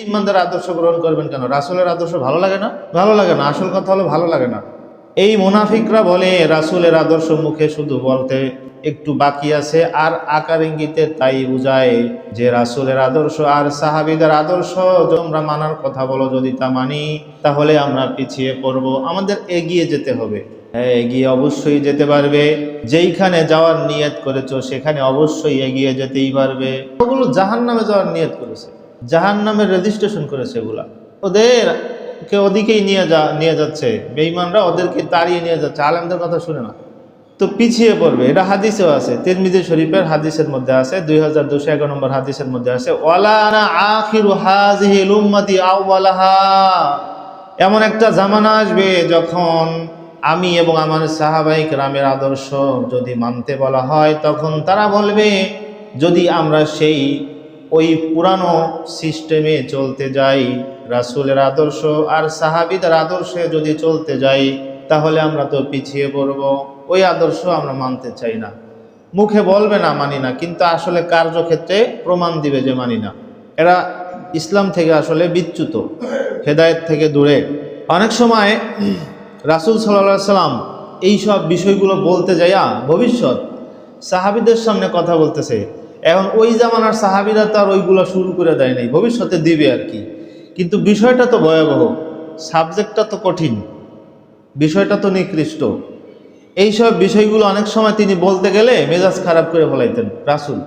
ইমানদার আদর্শ গ্রহণ করবেন কেন? রাসুলের আদর্শ ভালো লাগে না? ভালো লাগে না। আসল কথা হলো ভালো লাগে না। এই মুনাফিকরা বলে, রাসুলের আদর্শ মুখে শুধু বলতে একটু বাকি আছে, আর আকার ইঙ্গিতে তাই বুঝায় যে রাসুলের আদর্শ আর সাহাবিদের আদর্শ তোমরা মানার কথা বলো যদি তা মানি, তাহলে আমরা পিছিয়ে পড়ব। আমাদের এগিয়ে যেতে হবে। হ্যাঁ এগিয়ে অবশ্যই যেতে পারবে। যেইখানে যাওয়ার নিয়ত করেছ, সেখানে অবশ্যই এগিয়ে যেতেই পারবে। ওগুলো জাহান নামে যাওয়ার নিয়ত করেছে। জাহান নামের রেজিস্ট্রেশন করেছে এগুলা। ওদের কে ওদিকেই নিয়ে যা, নিয়ে যাচ্ছে। বেঈমানরা ওদেরকে তাড়িয়ে নিয়ে যাচ্ছে। আলেমদের কথা শুনে না। তো পিছিয়ে পড়বে। এটা হাদিসেও আছে। তিরমিজি শরীফের হাদিসের মধ্যে আছে, দুই হাজার দুশো এগারো নম্বর হাদিসের মধ্যে আছে ওয়ালানা আখিরু হাজিহিল উম্মতি আউওয়ালাহা। এমন একটা জামানা আসবে যখন আমি এবং আমার সাহাবাহিক রামের আদর্শ যদি মানতে বলা হয়, তখন তারা বলবে, যদি আমরা সেই ওই পুরানো সিস্টেমে চলতে যাই, রাসূলের আদর্শ আর সাহাবিদের আদর্শে যদি চলতে যাই, তাহলে আমরা তো পিছিয়ে পড়ব। ওই আদর্শ আমরা মানতে চাই না। মুখে বলবে না, মানি না, কিন্তু আসলে কার্যক্ষেত্রে প্রমাণ দিবে যে মানি না। এরা ইসলাম থেকে আসলে বিচ্যুত, হেদায়েত থেকে দূরে। অনেক সময় রাসূল সাল্লাহ সাল্লাম এইসব বিষয়গুলো বলতে যাইয়া ভবিষ্যৎ সাহাবিদের সামনে কথা বলতেছে। এখন ওই জামানার সাহাবিরা তো আর ওইগুলো শুরু করে দেয় নাই, ভবিষ্যতে দিবে আর কি। কিন্তু বিষয়টা তো ভয়াবহ, সাবজেক্টটা তো কঠিন, বিষয়টা তো নিকৃষ্ট। এইসব বিষয়গুলো অনেক সময় তিনি বলতে গেলে মেজাজ খারাপ করে ফেলাইতেন, রাসুল।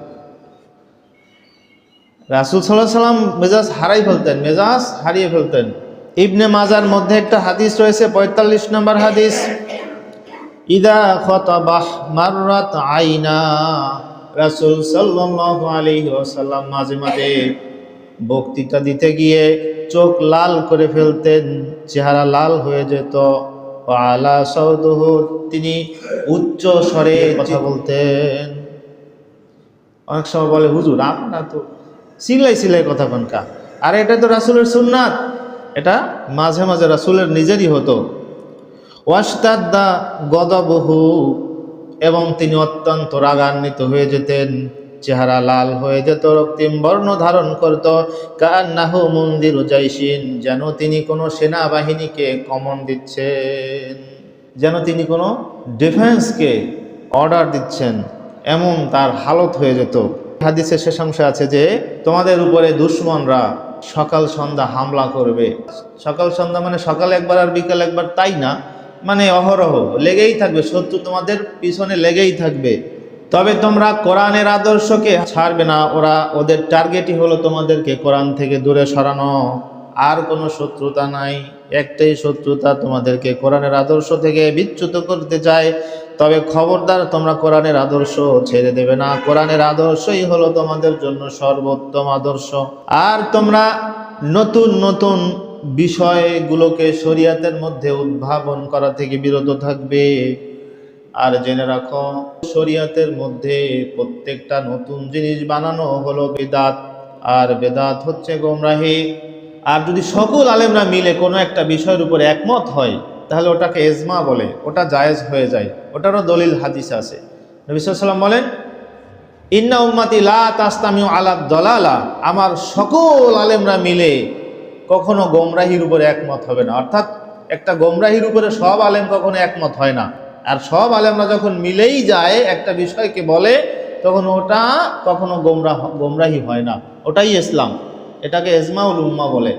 রাসুল সাল্লাহ সাল্লাম মেজাজ হারাই ফেলতেন, মেজাজ হারিয়ে ফেলতেন। ইবনে মাজার মধ্যে একটা হাদিস রয়েছে, পঁয়তাল্লিশ নম্বর হাদিস। ইদা খতাবাহ মাররাত আইনা। রাসূল সাল্লাল্লাহু আলাইহি ওয়াসাল্লাম মাঝে মাঝে বক্তৃতা দিতে গিয়ে চোখ লাল করে ফেলতেন, চেহারা লাল হয়ে যেত। আলা সৌদহু তিনি উচ্চ স্বরে কথা বলতেন। অনেক সময় বলে, হুজুর, আপনার তো সিলাই সিলাই কথা কনকা আর, এটা তো রাসূলের সুন্নাত। এটা মাঝে মাঝে রাসূলের নিজেরই হতো। ওয়াস্তাদ্দা গদবহু এবং তিনি অত্যন্ত রাগান্বিত হয়ে যেতেন। চেহারা লাল হয়ে যেত, রক্তিম বর্ণ ধারণ করত। কান্নাহু মন্দির জাইসিন যেন তিনি কোনো সেনাবাহিনীকে কমন দিচ্ছেন। যেন তিনি কোনো ডিফেন্সকে অর্ডার দিচ্ছেন, এমন তার হালত হয়ে যেত। হাদিসের শেষাংশে আছে যে, তোমাদের উপরে দুশ্মনরা সকাল সন্ধ্যা হামলা করবে। সকাল সন্ধ্যা মানে সকাল একবার আর বিকাল একবার তাই না? মানে অহরহ, লেগেই থাকবে, শত্রু তোমাদের পিছনে লেগেই থাকবে। তবে তোমরা কোরআনের আদর্শকে ছাড়বে না, ওরা ওদের টার্গেটই হলো তোমাদেরকে কোরআন থেকে দূরে সরানো। আর কোনো শত্রুতা নাই, একটাই শত্রুতা তোমাদেরকে কোরআনের আদর্শ থেকে বিচ্যুত করতে চায়। তবে খবরদার, তোমরা কোরআনের আদর্শ ছেড়ে দেবে না। কোরআনের আদর্শই হলো তোমাদের জন্য সর্বোত্তম আদর্শ। আর তোমরা নতুন নতুন বিষয়গুলোকে শরিয়াতের মধ্যে উদ্ভাবন করা থেকে বিরত থাকবে। আর জেনে রাখো, শরিয়াতের মধ্যে প্রত্যেকটা নতুন জিনিস বানানো হলো বেদাত, আর বেদাত হচ্ছে গোমরাহি। আর যদি সকল আলেমরা মিলে কোনো একটা বিষয়ের উপরে একমত হয়, তাহলে ওটাকে এজমা বলে, ওটা জায়েজ হয়ে যায়। ওটারও দলিল হাদিস আছে। নবী সাল্লাম বলেন, ইন্না উম্মাতি লা তাস্তামিউ আলা দলালা। আমার সকল আলেমরা মিলে কখনো গোমরাহির উপরে একমত হবে না। অর্থাৎ একটা গোমরাহির উপরে সব আলেম কখনো একমত হয় না। আর সব আলেমরা যখন মিলেই যায়, একটা বিষয়কে বলে, তখন ওটা কখনো গোমরা গোমরাহি হয় না। ওটাই ইসলাম। এটাকে এজমাউল উম্মা বলে।